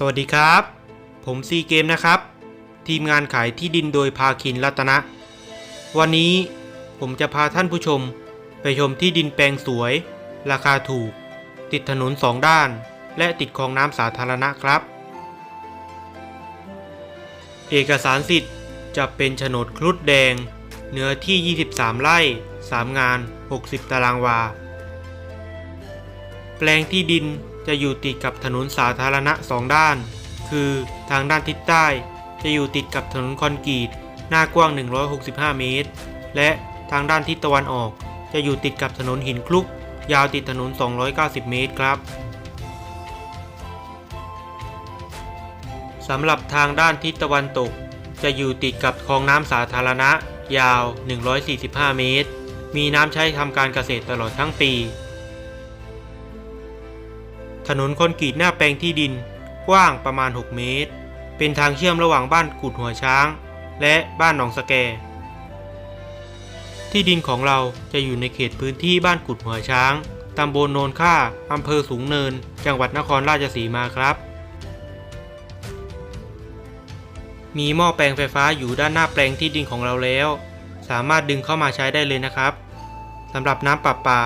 สวัสดีครับ ผมซีเกมนะครับ ทีมงานขายที่ดินโดยภาคินรัตนะ วันนี้ผมจะพาท่านผู้ชม ไปชมที่ดินแปลงสวย ราคาถูก ติดถนนสองด้าน และติดคลองน้ำสาธารณะครับ เอกสารสิทธิ์จะเป็นโฉนดครุฑแดง เนื้อที่ 23 ไร่ 3 งาน 60 ตารางวา แปลงที่ดิน จะอยู่ติดกับถนนสาธารณะสองด้าน คือทางด้านทิศใต้ จะอยู่ติดกับถนนคอนกรีต หน้ากว้าง 165 เมตร และทางด้านทิศตะวันออก จะอยู่ติดกับถนนหินคลุก ยาวติดถนน 290 เมตรครับสำหรับทางด้านทิศตะวันตก จะอยู่ติดกับคลองน้ำสาธารณะ ยาว 145 เมตร มีน้ำใช้ทำการเกษตรตลอดทั้งปี ถนนคอนกรีตหน้าแปลงที่ดิน กว้างประมาณ 6 เมตร เป็นทางเชื่อมระหว่างบ้านกุดหัวช้าง และบ้านหนองสแก ที่ดินของเราจะอยู่ในเขตพื้นที่บ้านกุดหัวช้าง ตำบลโนนค่า อำเภอสูงเนิน จังหวัดนครราชสีมาครับ มีหม้อแปลงไฟฟ้าอยู่ด้านหน้าแปลงที่ดินของเราแล้ว สามารถดึงเข้ามาใช้ได้เลยนะครับสำหรับน้ำประปา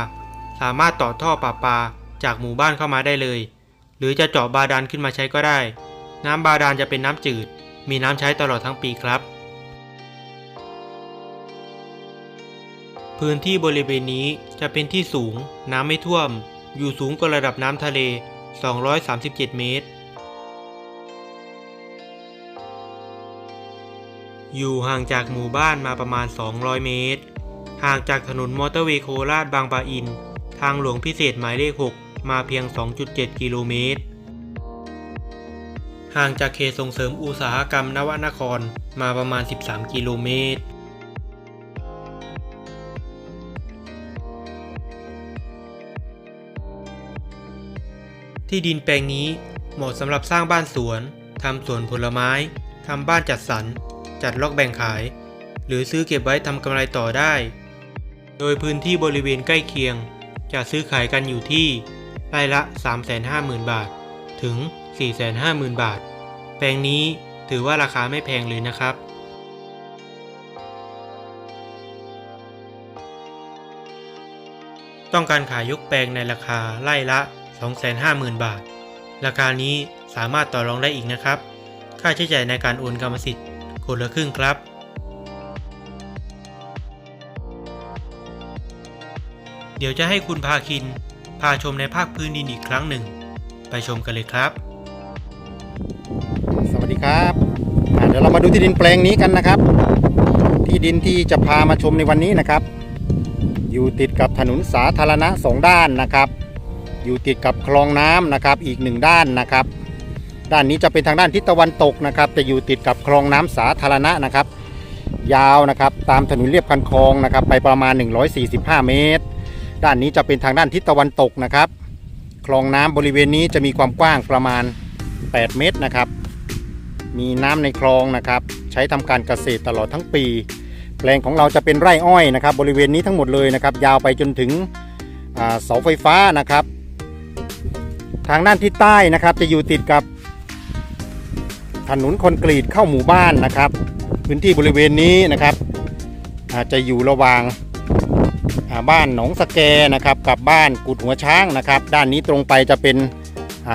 สามารถต่อท่อประปา จากหมู่บ้านเข้ามาได้เลย หรือจะเจาะบาดาลขึ้นมาใช้ก็ได้ น้ำบาดาลจะเป็นน้ำจืด มีน้ำใช้ตลอดทั้งปีครับ พื้นที่บริเวณนี้จะเป็นที่สูง น้ำไม่ท่วม อยู่สูงกว่าระดับน้ำทะเล 237 เมตร อยู่ห่างจากหมู่บ้านมาประมาณ 200 เมตร ห่างจากถนนมอเตอร์เวย์โคราชบางปะอินทางหลวงพิเศษหมายเลข 6 มาเพียง 2.7 กิโลเมตร ห่างจากเขตส่งเสริมอุตสาหกรรมนวนครมาประมาณ 13 กิโลเมตรที่ดินแปลงนี้เหมาะสำหรับสร้างบ้านสวน ทำสวนผลไม้ ทำบ้านจัดสรร จัดล็อกแบ่งขาย หรือซื้อเก็บไว้ทำกำไรต่อได้ โดยพื้นที่บริเวณใกล้เคียง จะซื้อขายกันอยู่ที่ ไร่ละ 350,000 บาท ถึง 450,000 บาท แปลงนี้ถือว่าราคาไม่แพงเลยนะครับ ต้องการขายยกแปลงในราคาไร่ละ 250,000 บาท ราคานี้สามารถต่อรองได้อีกนะครับ ค่าใช้จ่ายในการโอนกรรมสิทธิ์คนละครึ่งครับ เดี๋ยวจะให้คุณพาคิน พาชมในภาคพื้นดินอีกครั้งหนึ่ง ไปชมกันเลยครับ สวัสดีครับเดี๋ยวเรามาดูที่ดินแปลงนี้กันนะครับ ที่ดินที่จะพามาชมในวันนี้นะครับ อยู่ติดกับถนนสาธารณะสองด้านนะครับ อยู่ติดกับคลองน้ำนะครับอีกหนึ่งด้านนะครับ ด้านนี้จะเป็นทางด้านทิศตะวันตกนะครับ จะอยู่ติดกับคลองน้ำสาธารณะนะครับ ยาวนะครับตามถนนเลียบคันคลองนะครับ ไปประมาณ 145 เมตร ด้านนี้จะเป็นทางด้านทิศตะวันตกนะครับ คลองน้ำบริเวณนี้จะมีความกว้างประมาณ 8 เมตรนะครับ มีน้ำในคลองนะครับ ใช้ทำการเกษตรตลอดทั้งปี แปลงของเราจะเป็นไร่อ้อยนะครับ บริเวณนี้ทั้งหมดเลยนะครับ ยาวไปจนถึงเสาไฟฟ้านะครับ ทางด้านทิศใต้นะครับจะอยู่ติดกับถนนคอนกรีตเข้าหมู่บ้านนะครับ พื้นที่บริเวณนี้นะครับอาจะอยู่ระหว่าง บ้านหนองสแกนะครับกับบ้านกุดหัวช้างนะครับ ด้านนี้ตรงไปจะเป็น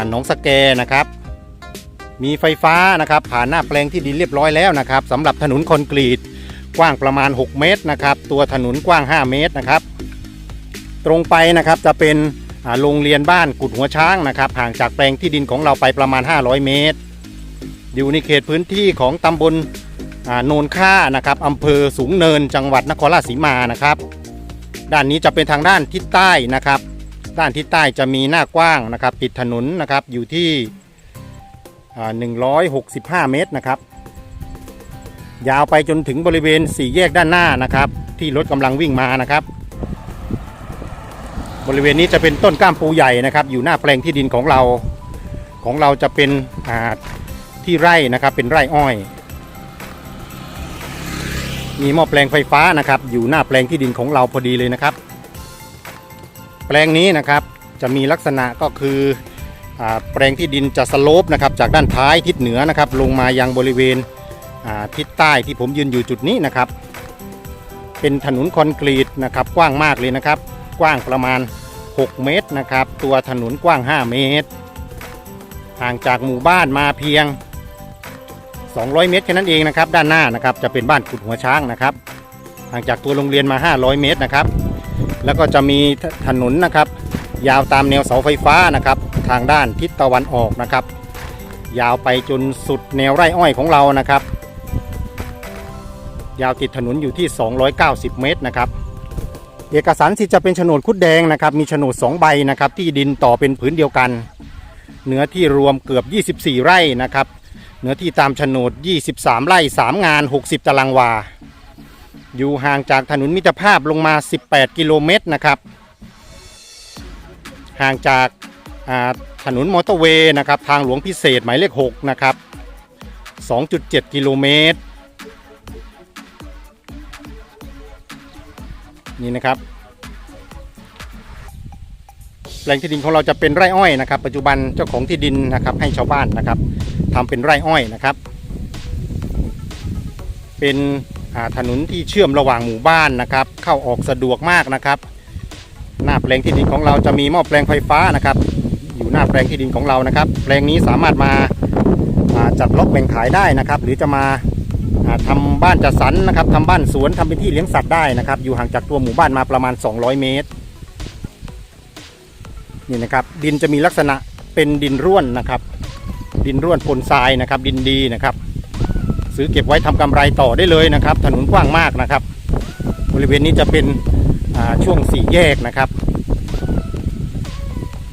หนองสแกนะครับ มีไฟฟ้านะครับ ผ่านหน้าแปลงที่ดินเรียบร้อยแล้วนะครับสำหรับถนนคอนกรีตกว้างประมาณ 6 เมตรนะครับ ตัวถนนกว้าง 5 เมตรนะครับ ตรงไปนะครับจะเป็นโรงเรียนบ้านกุดหัวช้างนะครับห่างจากแปลงที่ดินของเราไปประมาณ 500 เมตร อยู่ในเขตพื้นที่ของตำบลโนนค่านะครับอำเภอสูงเนินจังหวัดนครราชสีมานะครับ ด้านนี้จะเป็นทางด้านทิศใต้นะครับ ด้านทิศใต้จะมีหน้ากว้างนะครับ ติดถนนนะครับอยู่ที่165 เมตรนะครับ ยาวไปจนถึงบริเวณสี่แยกด้านหน้านะครับ ที่รถกำลังวิ่งมานะครับ บริเวณนี้จะเป็นต้นก้ามปูใหญ่นะครับ อยู่หน้าแปลงที่ดินของเราของเราจะเป็นที่ไร่นะครับเป็นไร่อ้อย มีหม้อแปลงไฟฟ้านะครับ อยู่หน้าแปลงที่ดินของเราพอดีเลยนะครับ แปลงนี้นะครับจะมีลักษณะก็คืออแปลงที่ดินจะสโลปนะครับจากด้านท้ายทิศเหนือนะครับ ลงมายังบริเวณทิศใต้ที่ผมยืนอยู่จุดนี้นะครับ เป็นถนนคอนกรีตนะครับ กว้างมากเลยนะครับ กว้างประมาณ 6 เมตรนะครับ ตัวถนนกว้าง 5 เมตรห่างจากหมู่บ้านมาเพียง 200 เมตรแค่นั้นเองนะครับ ด้านหน้านะครับจะเป็นบ้านขุดหัวช้างนะครับห่างจากตัวโรงเรียนมา 500 เมตรนะครับ แล้วก็จะมีถนนนะครับ ยาวตามแนวเสาไฟฟ้านะครับ ทางด้านทิศตะวันออกนะครับ ยาวไปจนสุดแนวไร่อ้อยของเรานะครับ ยาวติดถนนอยู่ที่ 290 เมตรนะครับเอกสารสิทธิ์จะเป็นโฉนดคุดแดงนะครับ มีโฉนด2ใบนะครับ ที่ดินต่อเป็นผืนเดียวกัน เนื้อที่รวมเกือบ 24 ไร่นะครับ เนื้อที่ตามโฉนด 23 ไร่ 3 งาน 60 ตารางวา อยู่ห่างจากถนนมิตรภาพลงมา 18 กิโลเมตรนะครับ ห่างจากถนนมอเตอร์เวย์นะครับทางหลวงพิเศษหมายเลข 6 นะครับ 2.7 กิโลเมตร นี่นะครับแปลงที่ดินของเราจะเป็นไร่อ้อยนะครับ ปัจจุบันเจ้าของที่ดินนะครับให้ชาวบ้านนะครับ ทำเป็นไร่อ้อยนะครับ เป็นถนนที่เชื่อมระหว่างหมู่บ้านนะครับ เข้าออกสะดวกมากนะครับ หน้าแปลงที่ดินของเราจะมีหม้อแปลงไฟฟ้านะครับ อยู่หน้าแปลงที่ดินของเรานะครับ แปลงนี้สามารถมาาจัดล็อกแบ่งขายได้นะครับ หรือจะมาาทำบ้านจัดสรรนะครับทำบ้านสวนทำเป็นที่เลี้ยงสัตว์ได้นะครับ อยู่ห่างจากตัวหมู่บ้านมาประมาณ 200 เมตรนี่นะครับ ดินจะมีลักษณะเป็นดินร่วนนะครับ ดินร่วนปนทรายนะครับ ดินดีนะครับ ซื้อเก็บไว้ทำกำไรต่อได้เลยนะครับ ถนนกว้างมากนะครับ บริเวณนี้จะเป็นช่วงสี่แยกนะครับ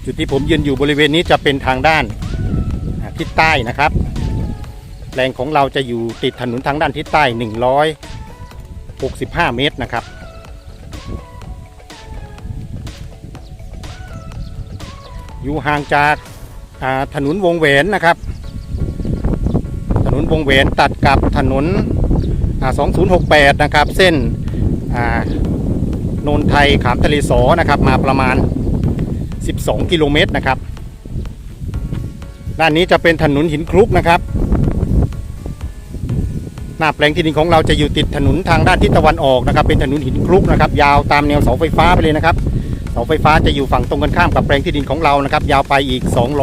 จุดที่ผมยืนอยู่บริเวณนี้จะเป็นทางด้านาทิศใต้นะครับแปลงของเราจะอยู่ติดถนนทางด้านทิศใต้ 165 เมตรนะครับ อยู่ห่างจาก ถนนวงแหวนนะครับ ถนนวงแหวนตัดกับถนน 2068 นะครับ เส้นอ่าโนนไทยขามทะเลสอนะครับ มาประมาณ 12 กิโลเมตรนะครับ ด้านนี้จะเป็นถนนหินคลุกนะครับ หน้าแปลงที่ดินของเราจะอยู่ติดถนนทางด้านทิศตะวันออกนะครับ เป็นถนนหินคลุกนะครับ ยาวตามแนวเสาไฟฟ้าไปเลยนะครับ เสาไฟฟ้าจะอยู่ฝั่งตรงกันข้ามกับแปลงที่ดินของเรานะครับ ยาวไปอีก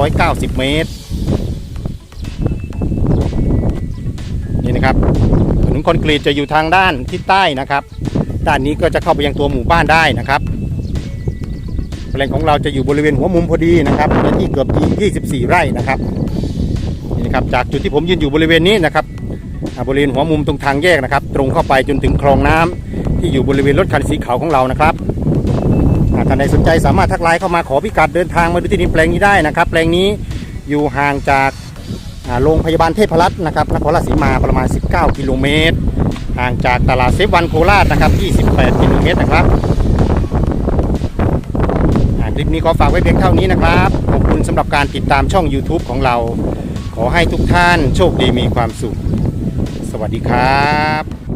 290 เมตร นี่นะครับถนนคอนกรีตจะอยู่ทางด้านทิศใต้นะครับ ด้านนี้ก็จะเข้าไปยังตัวหมู่บ้านได้นะครับ แปลงของเราจะอยู่บริเวณหัวมุมพอดีนะครับเนื้อที่เกือบ24 ไร่นะครับนี่นะครับ จากจุดที่ผมยืนอยู่บริเวณนี้นะครับบริเวณหัวมุมตรงทางแยกนะครับ ตรงเข้าไปจนถึงคลองน้ำที่อยู่บริเวณรถคันสีขาวของเรานะครับ ท่านใดสนใจสามารถทักไลน์เข้ามาขอพิกัดเดินทางมาดูที่ดินแปลงนี้ได้นะครับ แปลงนี้อยู่ห่างจากโรงพยาบาลเทพรัตน์นะครับนครราชสีมาประมาณ 19 กิโลเมตร ห่างจากตลาดเซฟวันโคราชนะครับ 28 กิโลเมตรนะครับคลิปนี้ขอฝากไว้เพียงเท่านี้นะครับ ขอบคุณสำหรับการติดตามช่อง YouTube ของเรา ขอให้ทุกท่านโชคดีมีความสุข สวัสดีครับ